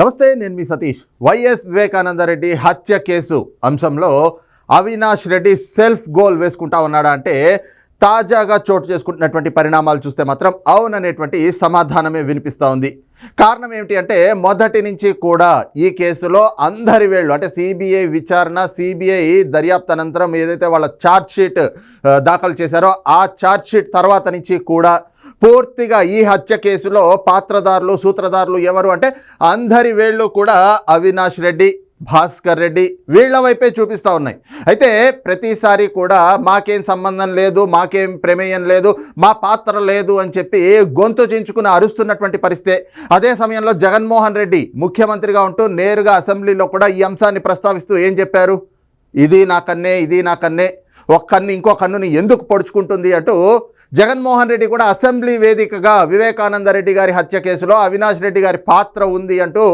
నమస్తే నేను మీ సతీష్. వైఎస్ వివేకానందరెడ్డి హత్య కేసు అంశంలో అవినాష్ రెడ్డి సెల్ఫ్ గోల్ వేసుకుంటా ఉన్నాడా అంటే తాజాగా చోటు చేసుకుంటున్నటువంటి పరిణామాలు చూస్తే మాత్రం అవుననేటువంటి సమాధానమే వినిపిస్తూ ఉంది. కారణం ఏమిటి అంటే మొదటి నుంచి కూడా ఈ కేసులో అందరి వేళ్ళు అంటే సిబిఐ విచారణ సిబిఐ దర్యాప్తు అనంతరం ఏదైతే వాళ్ళ ఛార్జ్ షీట్ దాఖలు చేశారో ఆ ఛార్జ్ షీట్ తర్వాత నుంచి కూడా పూర్తిగా ఈ హత్య కేసులో పాత్రదారులు సూత్రధారులు ఎవరు అంటే అందరి వేళ్ళు కూడా అవినాష్ రెడ్డి భాస్కర్ రెడ్డి వీళ్ళ వైపే చూపిస్తూ ఉన్నాయి. అయితే ప్రతిసారి కూడా మాకేం సంబంధం లేదు మాకేం ప్రమేయం లేదు మా పాత్ర లేదు అని చెప్పి గొంతు చించుకుని అరుస్తున్నటువంటి పరిస్థితే అదే సమయంలో జగన్మోహన్ రెడ్డి ముఖ్యమంత్రిగా ఉంటూ నేరుగా అసెంబ్లీలో కూడా ఈ అంశాన్ని ప్రస్తావిస్తూ ఏం చెప్పారు? ఇది నా కన్నే ఇది నా కన్నే ఒక కన్ను ఇంకో కన్నుని ఎందుకు పొడుచుకుంటుంది అంటూ జగన్మోహన్ రెడ్డి కూడా అసెంబ్లీ వేదికగా వివేకానంద రెడ్డి గారి హత్య కేసులో అవినాష్ రెడ్డి గారి పాత్ర ఉంది అంటూ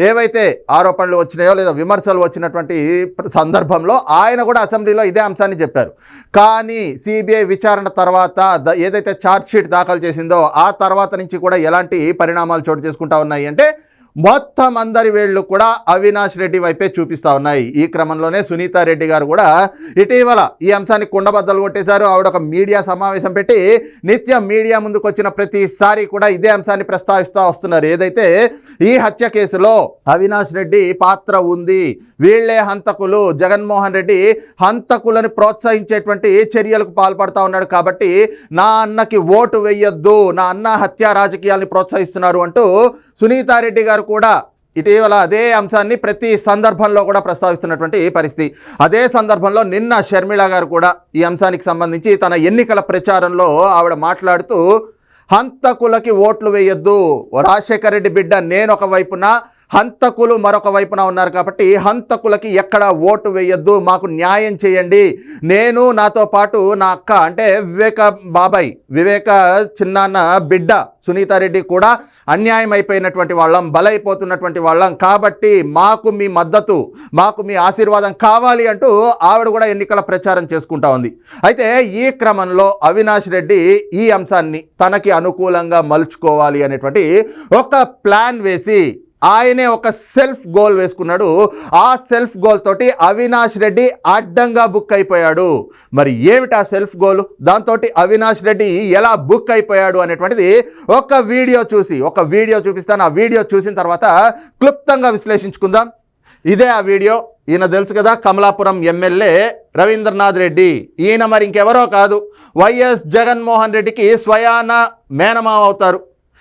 ఏవైతే ఆరోపణలు వచ్చినాయో లేదా విమర్శలు వచ్చినటువంటి సందర్భంలో ఆయన కూడా అసెంబ్లీలో ఇదే అంశాన్ని చెప్పారు. కానీ సిబిఐ విచారణ తర్వాత ఏదైతే ఛార్జ్షీట్ దాఖలు చేసిందో ఆ తర్వాత నుంచి కూడా ఎలాంటి పరిణామాలు చోటు చేసుకుంటా ఉన్నాయి అంటే మొత్తం అందరి వేళ్ళు కూడా అవినాష్ రెడ్డి వైపే చూపిస్తూ ఉన్నాయి. ఈ క్రమంలోనే సునీత రెడ్డి గారు కూడా ఇటీవల ఈ అంశాన్ని కుండబద్దలు కొట్టేశారు. ఆవిడ ఒక మీడియా సమావేశం పెట్టి నిత్యం మీడియా ముందుకు వచ్చిన ప్రతిసారి కూడా ఇదే అంశాన్ని ప్రస్తావిస్తూ వస్తున్నారు. ఏదైతే ఈ హత్య కేసులో అవినాష్ రెడ్డి పాత్ర ఉంది. వీళ్ళే హంతకులు. జగన్మోహన్ రెడ్డి హంతకులను ప్రోత్సహించేటువంటి చర్యలకు పాల్పడతా ఉన్నాడు కాబట్టి నా అన్నకి ఓటు వెయ్యొద్దు నా అన్న హత్య రాజకీయాల్ని ప్రోత్సహిస్తున్నారు అంటూ సునీతారెడ్డి గారు కూడా ఇటీవల అదే అంశాన్ని ప్రతి సందర్భంలో కూడా ప్రస్తావిస్తున్నటువంటి పరిస్థితి. అదే సందర్భంలో నిన్న షర్మిళ గారు కూడా ఈ అంశానికి సంబంధించి తన ఎన్నికల ప్రచారంలో ఆవిడ మాట్లాడుతూ హంతకులకి ఓట్లు వేయొద్దు. రాజశేఖర రెడ్డి బిడ్డ నేను ఒక వైపున హంతకులు మరొక వైపున ఉన్నారు కాబట్టి హంతకులకి ఎక్కడ ఓటు వేయొద్దు మాకు న్యాయం చేయండి. నేను నాతో పాటు నా అక్క అంటే వివేక బాబాయ్ వివేక చిన్నాన్న బిడ్డ సునీతారెడ్డి కూడా అన్యాయం అయిపోయినటువంటి వాళ్ళం బలైపోతున్నటువంటి వాళ్ళం. కాబట్టి మాకు మీ మద్దతు మాకు మీ ఆశీర్వాదం కావాలి అంటూ ఆవిడ కూడా ఎన్నికల ప్రచారం చేసుకుంటా ఉంది. అయితే ఈ క్రమంలో అవినాష్ రెడ్డి ఈ అంశాన్ని తనకి అనుకూలంగా మలుచుకోవాలి అనేటువంటి ఒక ప్లాన్ వేసి ఆయనే ఒక సెల్ఫ్ గోల్ వేసుకున్నాడు. ఆ సెల్ఫ్ గోల్ తోటి అవినాష్ రెడ్డి అడ్డంగా బుక్ అయిపోయాడు. మరి ఏమిటి ఆ సెల్ఫ్ గోల్? దాంతో అవినాష్ రెడ్డి ఎలా బుక్ అయిపోయాడు అనేటువంటిది ఒక వీడియో చూసి ఒక వీడియో చూపిస్తాను. ఆ వీడియో చూసిన తర్వాత క్లుప్తంగా విశ్లేషించుకుందాం. ఇదే ఆ వీడియో. ఈయన తెలుసు కదా కమలాపురం ఎమ్మెల్యే రవీంద్రనాథ్ రెడ్డి. ఈయన మరి ఇంకెవరో కాదు. వైఎస్ జగన్మోహన్ రెడ్డికి స్వయాన మేనమావ అవుతారు.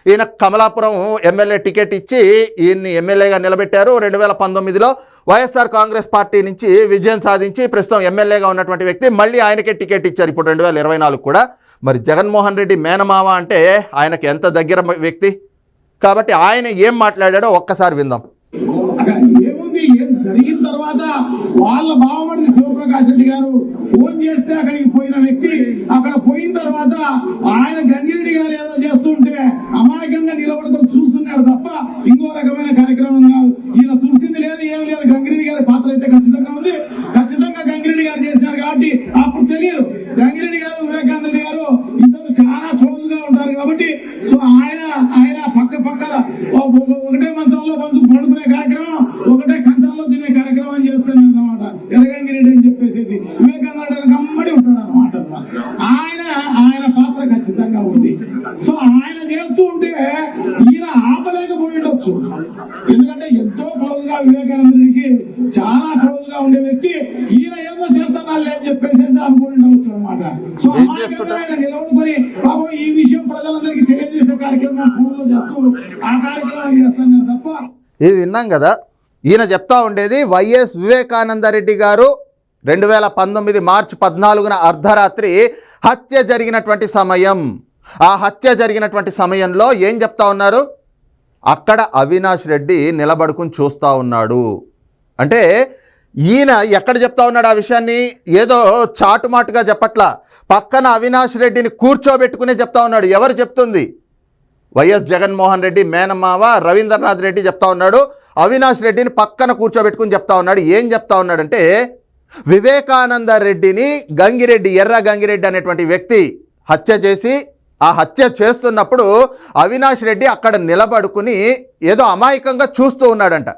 ఈయన కమలాపురం ఎమ్మెల్యే టికెట్ ఇచ్చి ఈయన్ని ఎమ్మెల్యేగా నిలబెట్టారు. రెండు వేల పంతొమ్మిదిలో వైఎస్ఆర్ కాంగ్రెస్ పార్టీ నుంచి విజయం సాధించి ప్రస్తుతం ఎమ్మెల్యేగా ఉన్నటువంటి వ్యక్తి మళ్ళీ ఆయనకే టికెట్ ఇచ్చారు. ఇప్పుడు రెండు వేల ఇరవై నాలుగు కూడా. మరి జగన్మోహన్ రెడ్డి మేనమావ అంటే ఆయనకి ఎంత దగ్గర వ్యక్తి? కాబట్టి ఆయన ఏం మాట్లాడాడో ఒక్కసారి విందాం. జరిగిన తర్వాత వాళ్ళ బావమరిది శివప్రకాష్ రెడ్డి గారు ఫోన్ చేస్తే అక్కడికి పోయిన వ్యక్తి అక్కడ పోయిన తర్వాత ఆయన గంగిరెడ్డి గారు ఏదో చేస్తుంటే అమాయకంగా నిలబడుకొని చూస్తున్నాడు తప్ప ఇంకో రకమైన కార్యక్రమం కాదు. ఈయన చూసింది లేదు ఏం లేదు గంగిరెడ్డి గారి పాత్ర అయితే ఖచ్చితంగా ఉంది ఖచ్చితంగా గంగిరెడ్డి గారు చేశారు కాబట్టి అప్పుడు తెలియదు గంగిరెడ్డి గారు వివేకానంద రెడ్డి గారు ఇద్దరు చాలా క్లోజ్గా ఉంటారు కాబట్టి సో ఆయన ఆయన పక్క పక్కన ఓ- ఒక- ఒకటే మంచంలో పండు పడుకునే కార్యక్రమం ఒకటే కంచంలో తినే కార్యక్రమం చేస్తాను అన్నమాట ఎరగంగిరెడ్డి అని చెప్పేసి వివేకానంద రెడ్డి కమ్మడి ఉంటాడు అనమాట ఆయన ఆయన పాత్ర ఖచ్చితంగా ఉంది సో ఆయన చేస్తూ ఉంటే ఈయన ఆపలేకపోయి ఉండొచ్చు ఎందుకంటే ఎంతో క్లోజ్గా వివేకానంద రెడ్డికి చాలా క్లోజ్ గా ఉండే వ్యక్తి ఈయన ఏదో చేస్తున్నాడు అని చెప్పేసి అనుకుని ఉండవచ్చు అనమాట సో? ఆయన నిలబడుకొని పాపం ఈ విషయం ప్రజలందరికీ తెలియజేసే కార్యక్రమం ఫోన్లో చేస్తూ ఆ కార్యక్రమం చేస్తాను తప్ప ఇది విన్నాం కదా? ఈయన చెప్తా ఉండేది వైఎస్ వివేకానందరెడ్డి గారు రెండు వేల పంతొమ్మిది మార్చి పద్నాలుగున అర్ధరాత్రి హత్య జరిగినటువంటి సమయం. ఆ హత్య జరిగినటువంటి సమయంలో ఏం చెప్తా ఉన్నారు? అక్కడ అవినాష్ రెడ్డి నిలబడుకుని చూస్తూ ఉన్నాడు. అంటే ఈయన ఎక్కడ చెప్తా ఉన్నాడు ఆ విషయాన్ని? ఏదో చాటుమాటుగా చెప్పట్లా. పక్కన అవినాష్ రెడ్డిని కూర్చోబెట్టుకునే చెప్తా ఉన్నాడు. ఎవరు చెప్తుంది? వైఎస్ జగన్మోహన్ రెడ్డి మేనమావ రవీంద్రనాథ్ రెడ్డి చెప్తా ఉన్నాడు. అవినాష్ రెడ్డిని పక్కన కూర్చోబెట్టుకుని చెప్తా ఉన్నాడు. ఏం చెప్తా ఉన్నాడంటే వివేకానంద రెడ్డిని గంగిరెడ్డి ఎర్ర గంగిరెడ్డి అనేటువంటి వ్యక్తి హత్య చేసి ఆ హత్య చేస్తున్నప్పుడు అవినాష్ రెడ్డి అక్కడ నిలబడుకుని ఏదో అమాయకంగా చూస్తూ ఉన్నాడంట.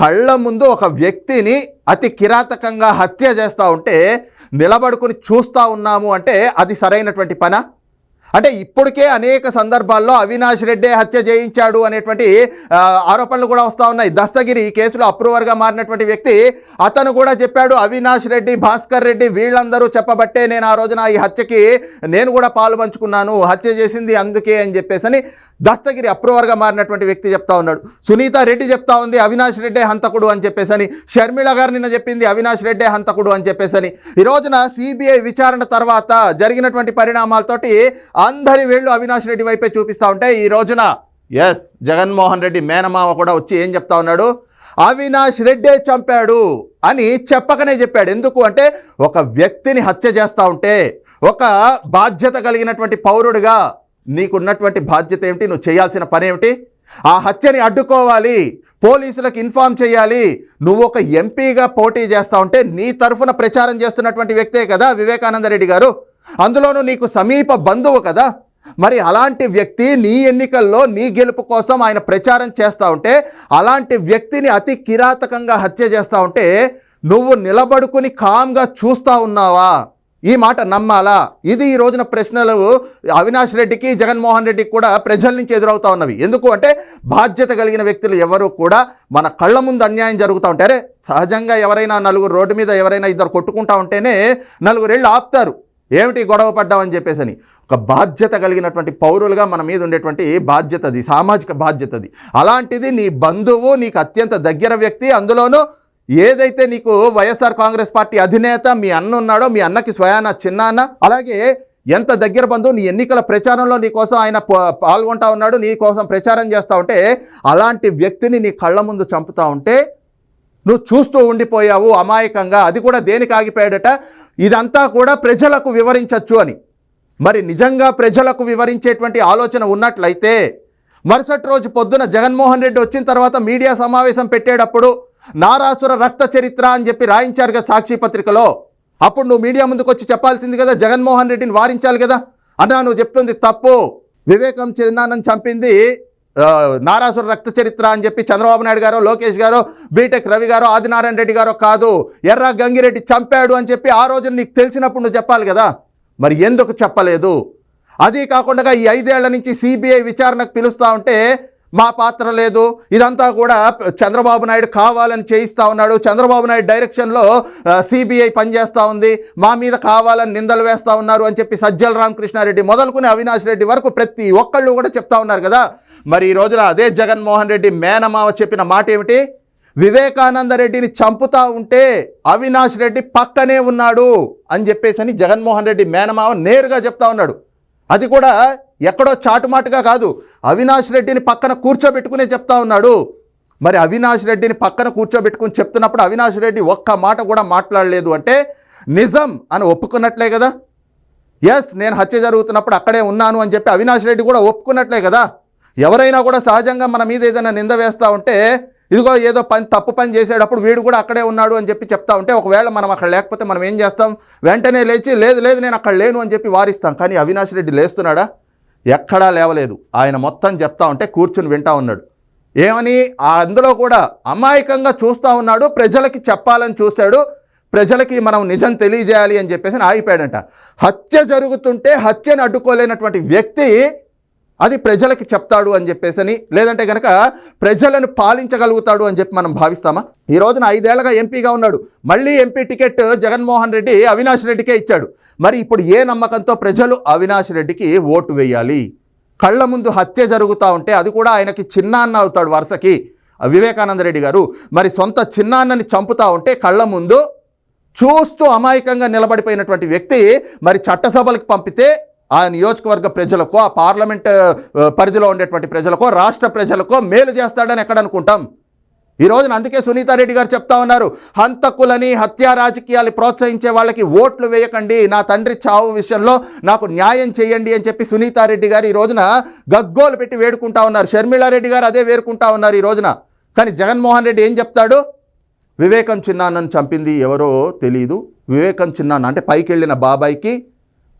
కళ్ళ ముందు ఒక వ్యక్తిని అతి కిరాతకంగా హత్య చేస్తూ ఉంటే నిలబడుకుని చూస్తూ ఉన్నాము అంటే అది సరైనటువంటి పనా? అంటే ఇప్పటికే అనేక సందర్భాల్లో అవినాష్ రెడ్డే హత్య చేయించాడు అనేటువంటి ఆరోపణలు కూడా వస్తూ ఉన్నాయి. దస్తగిరి ఈ కేసులో అప్రూవర్గా మారినటువంటి వ్యక్తి అతను కూడా చెప్పాడు అవినాష్ రెడ్డి భాస్కర్ రెడ్డి వీళ్ళందరూ చెప్పబట్టే నేను ఆ రోజున ఈ హత్యకి నేను కూడా పాలు పంచుకున్నాను హత్య చేసింది అందుకే అని చెప్పేసి అని దస్తగిరి అప్రూవర్గా మారినటువంటి వ్యక్తి చెప్తా ఉన్నాడు. సునీత రెడ్డి చెప్తా ఉంది అవినాష్ రెడ్డే హంతకుడు అని చెప్పేసి షర్మిళ గారు నిన్న చెప్పింది అవినాష్ రెడ్డే హంతకుడు అని చెప్పేసి ఈ రోజున సిబిఐ విచారణ తర్వాత జరిగినటువంటి పరిణామాలతోటి అందరి వేళ్ళు అవినాష్ రెడ్డి వైపే చూపిస్తూ ఉంటే ఈ రోజున ఎస్ జగన్మోహన్ రెడ్డి మేనమామ కూడా వచ్చి ఏం చెప్తా ఉన్నాడు? అవినాష్ రెడ్డే చంపాడు అని చెప్పకనే చెప్పాడు. ఎందుకు అంటే ఒక వ్యక్తిని హత్య చేస్తూ ఉంటే ఒక బాధ్యత కలిగినటువంటి పౌరుడిగా నీకున్నటువంటి బాధ్యత ఏమిటి? నువ్వు చేయాల్సిన పని ఏమిటి? ఆ హత్యని అడ్డుకోవాలి పోలీసులకు ఇన్ఫామ్ చేయాలి. నువ్వు ఒక ఎంపీగా పోటీ చేస్తా ఉంటే నీ తరఫున ప్రచారం చేస్తున్నటువంటి వ్యక్తే కదా వివేకానంద రెడ్డి గారు. అందులోనూ నీకు సమీప బంధువు కదా. మరి అలాంటి వ్యక్తి నీ ఎన్నికల్లో నీ గెలుపు కోసం ఆయన ప్రచారం చేస్తూ ఉంటే అలాంటి వ్యక్తిని అతి కిరాతకంగా హత్య చేస్తూ ఉంటే నువ్వు నిలబడుకుని కామ్గా చూస్తూ ఉన్నావా? ఈ మాట నమ్మాలా? ఇది ఈ రోజున ప్రశ్నలు అవినాష్ రెడ్డికి జగన్మోహన్ రెడ్డికి కూడా ప్రజల నుంచి ఎదురవుతా ఉన్నవి. ఎందుకు అంటే బాధ్యత కలిగిన వ్యక్తులు ఎవరు కూడా మన కళ్ళ ముందు అన్యాయం జరుగుతూ ఉంటే అరే సహజంగా ఎవరైనా నలుగురు రోడ్డు మీద ఎవరైనా ఇద్దరు కొట్టుకుంటా ఉంటేనే నలుగురేళ్ళు ఆపుతారు. ఏమిటి గొడవ పడ్డామని చెప్పేసి అని ఒక బాధ్యత కలిగినటువంటి పౌరులుగా మన మీద ఉండేటువంటి బాధ్యత అది సామాజిక బాధ్యత అది అలాంటిది నీ బంధువు నీకు అత్యంత దగ్గర వ్యక్తి అందులోనూ ఏదైతే నీకు వైఎస్ఆర్ కాంగ్రెస్ పార్టీ అధినేత మీ అన్న ఉన్నాడో మీ అన్నకి స్వయాన చిన్నాన్న అలాగే ఎంత దగ్గర బంధువు నీ ఎన్నికల ప్రచారంలో నీ కోసం ఆయన పాల్గొంటా ఉన్నాడు నీ కోసం ప్రచారం చేస్తూ ఉంటే అలాంటి వ్యక్తిని నీ కళ్ళ ముందు చంపుతా ఉంటే నువ్వు చూస్తూ ఉండిపోయావు అమాయకంగా అది కూడా దేనికి ఆగిపోయాడట? ఇదంతా కూడా ప్రజలకు వివరించవచ్చు అని. మరి నిజంగా ప్రజలకు వివరించేటువంటి ఆలోచన ఉన్నట్లయితే మరుసటి రోజు పొద్దున జగన్మోహన్ రెడ్డి వచ్చిన తర్వాత మీడియా సమావేశం పెట్టేటప్పుడు నారాసుర రక్త చరిత్ర అని చెప్పి రాయించారు కదా సాక్షి పత్రికలో. అప్పుడు నువ్వు మీడియా ముందుకు వచ్చి చెప్పాల్సింది కదా జగన్మోహన్ రెడ్డిని వారించాలి కదా. అన్నా నువ్వు చెప్తుంది తప్పు. వివేకం చిన్నాన్నని చంపింది నారాసుర రక్త చరిత్ర అని చెప్పి చంద్రబాబు నాయుడు గారు లోకేష్ గారు బీటెక్ రవి గారు ఆదినారాయణ రెడ్డి గారు కాదు. ఎర్ర గంగిరెడ్డి చంపాడు అని చెప్పి ఆ రోజు నీకు తెలిసినప్పుడు నువ్వు చెప్పాలి కదా? మరి ఎందుకు చెప్పలేదు? అది కాకుండా ఈ ఐదేళ్ళ నుంచి సిబిఐ విచారణకు పిలుస్తూ ఉంటే మా పాత్ర లేదు. ఇదంతా కూడా చంద్రబాబు నాయుడు కావాలని చేయిస్తూ ఉన్నాడు. చంద్రబాబు నాయుడు డైరెక్షన్లో సిబిఐ పనిచేస్తూ ఉంది. మా మీద కావాలని నిందలు వేస్తూ ఉన్నారు అని చెప్పి సజ్జల రామకృష్ణారెడ్డి మొదలుకుని అవినాష్ రెడ్డి వరకు ప్రతి ఒక్కళ్ళు కూడా చెప్తా ఉన్నారు కదా? మరి ఈ రోజున అదే జగన్మోహన్ రెడ్డి మేనమావ చెప్పిన మాట ఏమిటి? వివేకానంద రెడ్డిని చంపుతా ఉంటే అవినాష్ రెడ్డి పక్కనే ఉన్నాడు అని చెప్పేసి అని జగన్మోహన్ రెడ్డి మేనమావ నేరుగా చెప్తా ఉన్నాడు. అది కూడా ఎక్కడో చాటుమాటుగా కాదు. అవినాష్ రెడ్డిని పక్కన కూర్చోబెట్టుకునే చెప్తా ఉన్నాడు. మరి అవినాష్ రెడ్డిని పక్కన కూర్చోబెట్టుకుని చెప్తున్నప్పుడు అవినాష్ రెడ్డి ఒక్క మాట కూడా మాట్లాడలేదు అంటే నిజం అని ఒప్పుకున్నట్లే కదా? ఎస్ నేను హత్య జరుగుతున్నప్పుడు అక్కడే ఉన్నాను అని చెప్పి అవినాష్ రెడ్డి కూడా ఒప్పుకున్నట్లే కదా? ఎవరైనా కూడా సహజంగా మన మీద ఏదైనా నింద వేస్తూ ఉంటే ఇదిగో ఏదో పని తప్పు పని చేసేటప్పుడు వీడు కూడా అక్కడే ఉన్నాడు అని చెప్పి చెప్తా ఉంటే ఒకవేళ మనం అక్కడ లేకపోతే మనం ఏం చేస్తాం? వెంటనే లేచి లేదు లేదు నేను అక్కడ లేను అని చెప్పి వారిస్తాం. కానీ అవినాష్ రెడ్డి లేస్తున్నాడా? ఎక్కడా లేవలేదు. ఆయన మొత్తం చెప్తా ఉంటే కూర్చుని వింటా ఉన్నాడు. ఏమని? ఆ అందులో కూడా అమాయకంగా చూస్తూ ఉన్నాడు ప్రజలకి చెప్పాలని చూశాడు ప్రజలకి మనం నిజం తెలియజేయాలి అని చెప్పేసి ఆగిపోయాడంట. హత్య జరుగుతుంటే హత్యను అడ్డుకోలేనటువంటి వ్యక్తి అది ప్రజలకి చెప్తాడు అని చెప్పేసని లేదంటే కనుక ప్రజలను పాలించగలుగుతాడు అని చెప్పి మనం భావిస్తామా? ఈ రోజున ఐదేళ్ళగా ఎంపీగా ఉన్నాడు. మళ్ళీ ఎంపీ టికెట్ జగన్మోహన్ రెడ్డి అవినాష్ రెడ్డికే ఇచ్చాడు. మరి ఇప్పుడు ఏ నమ్మకంతో ప్రజలు అవినాష్ రెడ్డికి ఓటు వేయాలి? కళ్ళ ముందు హత్య జరుగుతూ ఉంటే అది కూడా ఆయనకి చిన్నాన్న అవుతాడు వరుసకి. వివేకానంద రెడ్డి గారు మరి సొంత చిన్నాన్నని చంపుతా ఉంటే కళ్ళ ముందు చూస్తూ అమాయకంగా నిలబడిపోయినటువంటి వ్యక్తి మరి చట్టసభలకు పంపితే ఆ నియోజకవర్గ ప్రజలకో ఆ పార్లమెంట్ పరిధిలో ఉండేటువంటి ప్రజలకో రాష్ట్ర ప్రజలకో మేలు చేస్తాడని ఎక్కడ అనుకుంటాం? ఈ రోజున అందుకే సునీతారెడ్డి గారు చెప్తా ఉన్నారు హంతకులని హత్యా రాజకీయాలు ప్రోత్సహించే వాళ్ళకి ఓట్లు వేయకండి నా తండ్రి చావు విషయంలో నాకు న్యాయం చేయండి అని చెప్పి సునీతారెడ్డి గారు ఈ రోజున గగ్గోలు పెట్టి వేడుకుంటా ఉన్నారు. షర్మిళారెడ్డి గారు అదే వేడుకుంటా ఉన్నారు ఈ రోజున. కానీ జగన్మోహన్ రెడ్డి ఏం చెప్తాడు? వివేకం చిన్నాన్నను చంపింది ఎవరో తెలియదు వివేకం చిన్నాన్న అంటే పైకి వెళ్ళిన బాబాయ్కి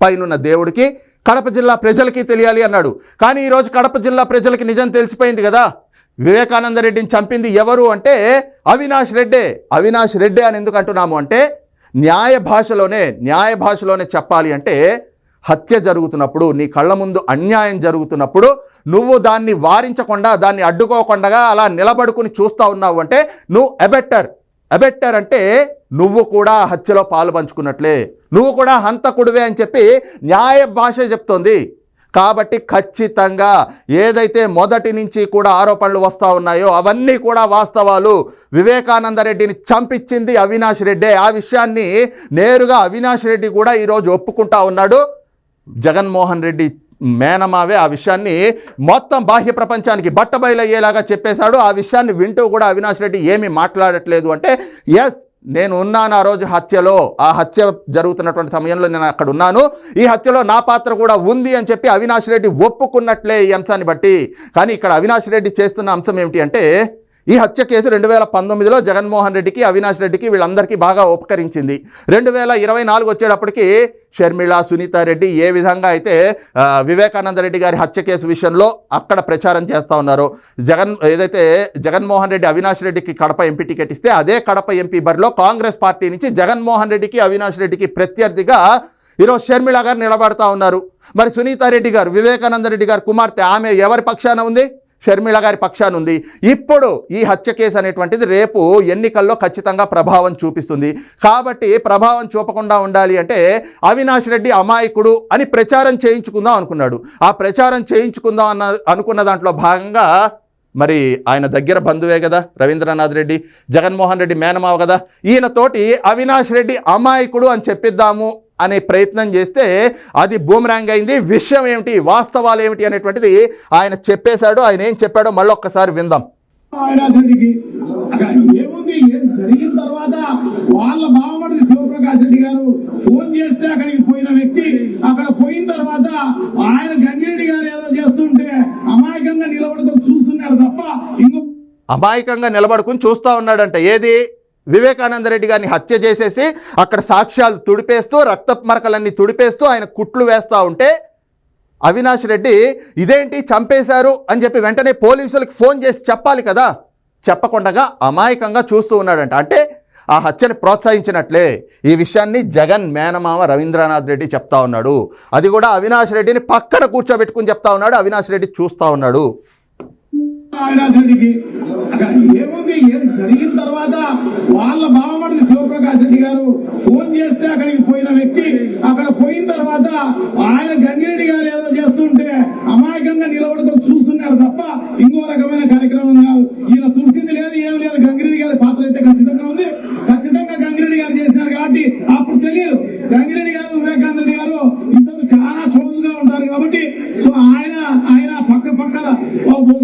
పైనున్న దేవుడికి కడప జిల్లా ప్రజలకి తెలియాలి అన్నాడు. కానీ ఈరోజు కడప జిల్లా ప్రజలకి నిజం తెలిసిపోయింది కదా. వివేకానంద రెడ్డిని చంపింది ఎవరు అంటే అవినాష్ రెడ్డే. అవినాష్ రెడ్డే అని ఎందుకు అంటున్నాము అంటే న్యాయ భాషలోనే న్యాయ భాషలోనే చెప్పాలి అంటే హత్య జరుగుతున్నప్పుడు నీ కళ్ళ ముందు అన్యాయం జరుగుతున్నప్పుడు నువ్వు దాన్ని వారించకుండా దాన్ని అడ్డుకోకుండా అలా నిలబడుకుని చూస్తూ ఉన్నావు అంటే నువ్వు ఎబెట్టర్ ఎబెట్టర్ అంటే నువ్వు కూడా హత్యలో పాలు పంచుకున్నట్లే. నువ్వు కూడా హంతకుడివే అని చెప్పి న్యాయ భాష చెప్తోంది. కాబట్టి ఖచ్చితంగా ఏదైతే మొదటి నుంచి కూడా ఆరోపణలు వస్తూ ఉన్నాయో అవన్నీ కూడా వాస్తవాలు. వివేకానంద రెడ్డిని చంపించింది అవినాష్ రెడ్డే. ఆ విషయాన్ని నేరుగా అవినాష్ రెడ్డి కూడా ఈరోజు ఒప్పుకుంటా ఉన్నాడు. జగన్మోహన్ రెడ్డి మేనమావే ఆ విషయాన్ని మొత్తం బాహ్య ప్రపంచానికి బట్టబయలయ్యేలాగా చెప్పేశాడు. ఆ విషయాన్ని వింటూ కూడా అవినాష్ రెడ్డి ఏమీ మాట్లాడట్లేదు అంటే ఎస్ నేను ఉన్నాను ఆ రోజు హత్యలో. ఆ హత్య జరుగుతున్నటువంటి సమయంలో నేను అక్కడ ఉన్నాను. ఈ హత్యలో నా పాత్ర కూడా ఉంది అని చెప్పి అవినాష్ రెడ్డి ఒప్పుకున్నట్లే ఈ అంశాన్ని బట్టి. కానీ ఇక్కడ అవినాష్ రెడ్డి చేస్తున్న అంశం ఏమిటి అంటే ఈ హత్య కేసు రెండు వేల పంతొమ్మిదిలో జగన్మోహన్ రెడ్డికి అవినాష్ రెడ్డికి వీళ్ళందరికీ బాగా ఉపకరించింది. రెండు వేల ఇరవై నాలుగు వచ్చేటప్పటికి షర్మిళ సునీత రెడ్డి ఏ విధంగా అయితే వివేకానంద రెడ్డి గారి హత్య కేసు విషయంలో అక్కడ ప్రచారం చేస్తూ ఉన్నారు జగన్ ఏదైతే జగన్మోహన్ రెడ్డి అవినాష్ రెడ్డికి కడప ఎంపీ టికెట్ ఇస్తే అదే కడప ఎంపీ బరిలో కాంగ్రెస్ పార్టీ నుంచి జగన్మోహన్ రెడ్డికి అవినాష్ రెడ్డికి ప్రత్యర్థిగా ఈరోజు షర్మిళ గారు నిలబడతా ఉన్నారు. మరి సునీత రెడ్డి గారు వివేకానంద రెడ్డి గారు కుమార్తె ఆమె ఎవరి పక్షాన ఉంది? షర్మిళ గారి పక్షాన ఉంది. ఇప్పుడు ఈ హత్య కేసు అనేటువంటిది రేపు ఎన్నికల్లో ఖచ్చితంగా ప్రభావం చూపిస్తుంది. కాబట్టి ప్రభావం చూపకుండా ఉండాలి అంటే అవినాష్ రెడ్డి అమాయకుడు అని ప్రచారం చేయించుకుందాం అనుకున్నాడు. ఆ ప్రచారం చేయించుకుందాం అన్న అనుకున్న దాంట్లో భాగంగా మరి ఆయన దగ్గర బంధువే కదా రవీంద్రనాథ్ రెడ్డి జగన్మోహన్ రెడ్డి మేనమావ కదా. ఈయనతోటి అవినాష్ రెడ్డి అమాయకుడు అని చెప్పిద్దాము అనే ప్రయత్నం చేస్తే అది బూమరాంగ్ అయింది. విషయం ఏమిటి? వాస్తవాలు ఏమిటి అనేటువంటిది ఆయన చెప్పేశాడు. ఆయన ఏం చెప్పాడో మళ్ళీ ఒక్కసారి విందాం ఏముంది? జరిగిన తర్వాత వాళ్ళ శివప్రకాష్ రెడ్డి గారు ఫోన్ చేస్తే అక్కడికి పోయిన వ్యక్తి అక్కడ పోయిన తర్వాత ఆయన గంగిరెడ్డి గారు ఏదో చేస్తుంటే అమాయకంగా నిలబడుతూ చూస్తున్నాడు తప్ప ఇంకో అమాయకంగా నిలబడుకుని చూస్తూ ఉన్నాడంట. ఏది? వివేకానంద రెడ్డి గారిని హత్య చేసేసి అక్కడ సాక్ష్యాలు తుడిపేస్తూ రక్త మరకలన్నీ తుడిపేస్తూ ఆయన కుట్లు వేస్తూ ఉంటే అవినాష్ రెడ్డి ఇదేంటి చంపేశారు అని చెప్పి వెంటనే పోలీసులకు ఫోన్ చేసి చెప్పాలి కదా. చెప్పకుండా అమాయకంగా చూస్తూ ఉన్నాడంట. అంటే ఆ హత్యని ప్రోత్సహించినట్లే. ఈ విషయాన్ని జగన్ మేనమామ రవీంద్రనాథ్ రెడ్డి చెప్తా ఉన్నాడు. అది కూడా అవినాష్ రెడ్డిని పక్కన కూర్చోబెట్టుకుని చెప్తా ఉన్నాడు. అవినాష్ రెడ్డి చూస్తూ ఉన్నాడు. రెడ్డికి అక్కడ ఏముంది? ఏం జరిగిన తర్వాత వాళ్ళ బావమడిది శివప్రకాష్ రెడ్డి గారు ఫోన్ చేస్తే అక్కడికి పోయిన వ్యక్తి అక్కడ పోయిన తర్వాత ఆయన గంగిరెడ్డి గారు ఏదో చేస్తుంటే అమాయకంగా నిలబడుతూ చూస్తున్నాడు తప్ప ఇంకో రకమైన కార్యక్రమం కాదు. ఈయన తులసింది లేదు ఏం లేదు గంగిరెడ్డి గారి పాత్ర అయితే ఖచ్చితంగా ఉంది. ఖచ్చితంగా గంగిరెడ్డి గారు చేసినారు కాబట్టి అప్పుడు తెలియదు. గంగిరెడ్డి గారు వివేకానంద రెడ్డి గారు ఇద్దరు చాలా క్లోజ్గా ఉంటారు కాబట్టి సో ఆయన ఆయన పక్క పక్కన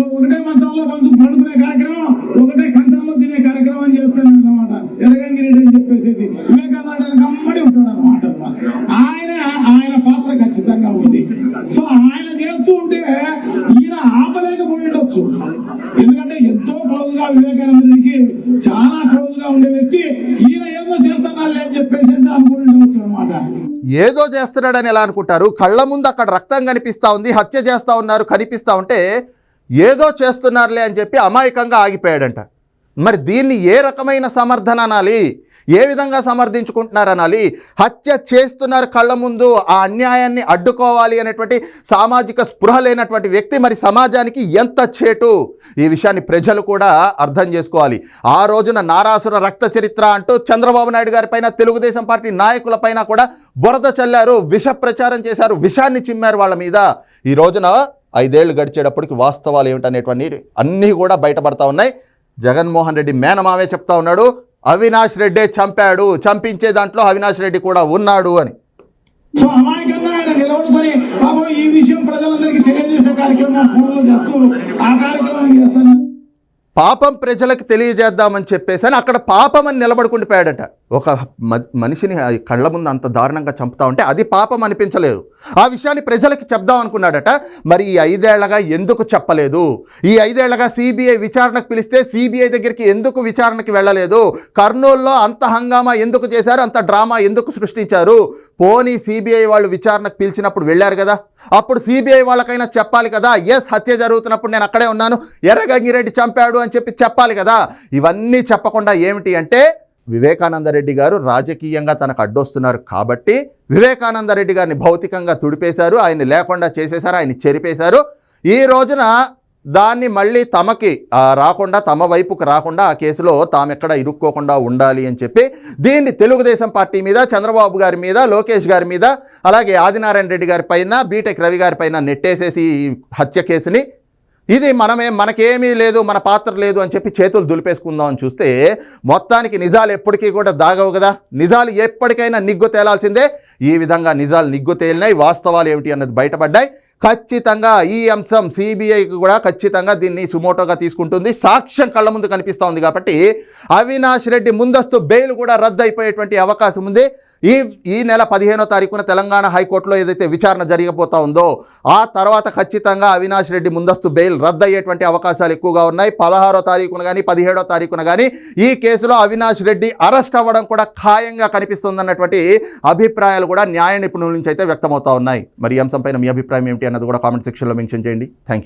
ఒకటే మంచంలో పండు పండుకునే కార్యక్రమం ఒకటే కంచంలో తినే కార్యక్రమం చేస్తాను అనమాట ఎర్రగంగిరెడ్డి అని చెప్పేసి వివేకానంద రెడ్డి కమ్మడి ఉంటాడు అనమాట ఆయన ఆయన పాత్ర ఖచ్చితంగా ఉంది సో ఆయన చేస్తూ ఉంటే ఈయన ఆపలేకపోయి ఉండొచ్చు ఎందుకంటే ఎంతో క్లోజ్గా వివేకానంద రెడ్డికి చాలా క్లోజ్గా ఉండే వ్యక్తి ఈయన ఏదో చేస్తున్నాడు అని చెప్పేసి అనుకుని ఉండవచ్చు అనమాట ఏదో చేస్తున్నాడని ఎలా అనుకుంటారు? కళ్ళ ముందు అక్కడ రక్తం కనిపిస్తూ ఉంది హత్య చేస్తూ ఉన్నారు కనిపిస్తూ ఉంటే ఏదో చేస్తున్నారులే అని చెప్పి అమాయకంగా ఆగిపోయాడంట. మరి దీన్ని ఏ రకమైన సమర్థన అనాలి? ఏ విధంగా సమర్థించుకుంటున్నారు అనాలి? హత్య చేస్తున్నారు కళ్ళ ముందు ఆ అన్యాయాన్ని అడ్డుకోవాలి అనేటువంటి సామాజిక స్పృహ లేనటువంటి వ్యక్తి మరి సమాజానికి ఎంత చేటు? ఈ విషయాన్ని ప్రజలు కూడా అర్థం చేసుకోవాలి. ఆ రోజున నారాసుర రక్త చరిత్ర అంటూ చంద్రబాబు నాయుడు గారిపైన తెలుగుదేశం పార్టీ నాయకులపైన కూడా బురద చల్లారు విష ప్రచారం చేశారు విషాన్ని చిమ్మారు వాళ్ళ మీద. ఈ రోజున ఐదేళ్ళు గడిచేటప్పటికి వాస్తవాలు ఏమిటనేటువంటి అన్నీ కూడా బయటపడతా ఉన్నాయి. జగన్మోహన్ రెడ్డి మేనమావే చెప్తా ఉన్నాడు. అవినాష్ రెడ్డే చంపాడు. చంపించే దాంట్లో అవినాష్ రెడ్డి కూడా ఉన్నాడు అని. సో అమాయకంగా ఆయన నిలబడుకొని పాపం ఈ విషయం ప్రజలందరికీ తెలియజేసే కార్యక్రమం ఫోన్లో చేస్తూ ఆ కార్యక్రమం చేస్తాను పాపం ప్రజలకు తెలియజేద్దామని చెప్పేసి అని అక్కడ పాపం అని నిలబడుకుంటూ పోయాడట. ఒక మ- మనిషిని కళ్ళ ముందు అంత దారుణంగా చంపుతా ఉంటే అది పాపం అనిపించలేదు. ఆ విషయాన్ని ప్రజలకి చెప్దాం అనుకున్నాడట. మరి ఈ ఐదేళ్ళగా ఎందుకు చెప్పలేదు? ఈ ఐదేళ్ళగా సిబిఐ విచారణకు పిలిస్తే సిబిఐ దగ్గరికి ఎందుకు విచారణకి వెళ్ళలేదు? కర్నూలులో అంత హంగామా ఎందుకు చేశారు? అంత డ్రామా ఎందుకు సృష్టించారు? పోనీ సిబిఐ వాళ్ళు విచారణకు పిలిచినప్పుడు వెళ్ళారు కదా? అప్పుడు సిబిఐ వాళ్ళకైనా చెప్పాలి కదా? ఎస్ హత్య జరుగుతున్నప్పుడు నేను అక్కడే ఉన్నాను. ఎర్రగంగిరెడ్డి చంపాడు అని చెప్పి చెప్పాలి కదా? ఇవన్నీ చెప్పకుండా ఏమిటి అంటే వివేకానంద రెడ్డి గారు రాజకీయంగా తనకు అడ్డొస్తున్నారు కాబట్టి వివేకానంద రెడ్డి గారిని భౌతికంగా తుడిపేశారు ఆయన్ని లేకుండా చేసేశారు ఆయన్ని చెరిపేశారు. ఈ రోజున దాన్ని మళ్ళీ తమకి రాకుండా తమ వైపుకు రాకుండా ఆ కేసులో తాము ఎక్కడ ఇరుక్కోకుండా ఉండాలి అని చెప్పి దీన్ని తెలుగుదేశం పార్టీ మీద చంద్రబాబు గారి మీద లోకేష్ గారి మీద అలాగే ఆదినారాయణ రెడ్డి గారి పైన బీటెక్ రవి గారి పైన నెట్టేసేసి హత్య కేసుని ఇది మనమే మనకేమీ లేదు మన పాత్ర లేదు అని చెప్పి చేతులు దులిపేసుకుందాం అని చూస్తే మొత్తానికి నిజాలు ఎప్పటికీ కూడా దాగవు కదా. నిజాలు ఎప్పటికైనా నిగ్గు తేలాల్సిందే. ఈ విధంగా నిజాలు నిగ్గు తేలినాయి. వాస్తవాలు ఏమిటి అన్నది బయటపడ్డాయి. ఖచ్చితంగా ఈ అంశం సిబిఐకి కూడా ఖచ్చితంగా దీన్ని సుమోటోగా తీసుకుంటుంది. సాక్ష్యం కళ్ళ ముందు కనిపిస్తూ ఉంది కాబట్టి అవినాష్ రెడ్డి ముందస్తు బెయిల్ కూడా రద్దు అయిపోయేటువంటి అవకాశం ఉంది. ఈ ఈ నెల పదిహేనో తారీఖున తెలంగాణ హైకోర్టులో ఏదైతే విచారణ జరగబోతా ఉందో ఆ తర్వాత ఖచ్చితంగా అవినాష్ రెడ్డి ముందస్తు బెయిల్ రద్దయ్యేటువంటి అవకాశాలు ఎక్కువగా ఉన్నాయి. పదహారో తారీఖున కానీ పదిహేడో తారీఖున కానీ ఈ కేసులో అవినాష్ రెడ్డి అరెస్ట్ అవ్వడం కూడా ఖాయంగా కనిపిస్తుందన్నటువంటి అభిప్రాయాలు కూడా న్యాయ నిపుణుల నుంచి అయితే వ్యక్తమవుతా ఉన్నాయి. మరి ఈ అంశంపైన మీ అభిప్రాయం ఏమిటి అన్నది కూడా కామెంట్ సెక్షన్లో మెన్షన్ చేయండి. Thank you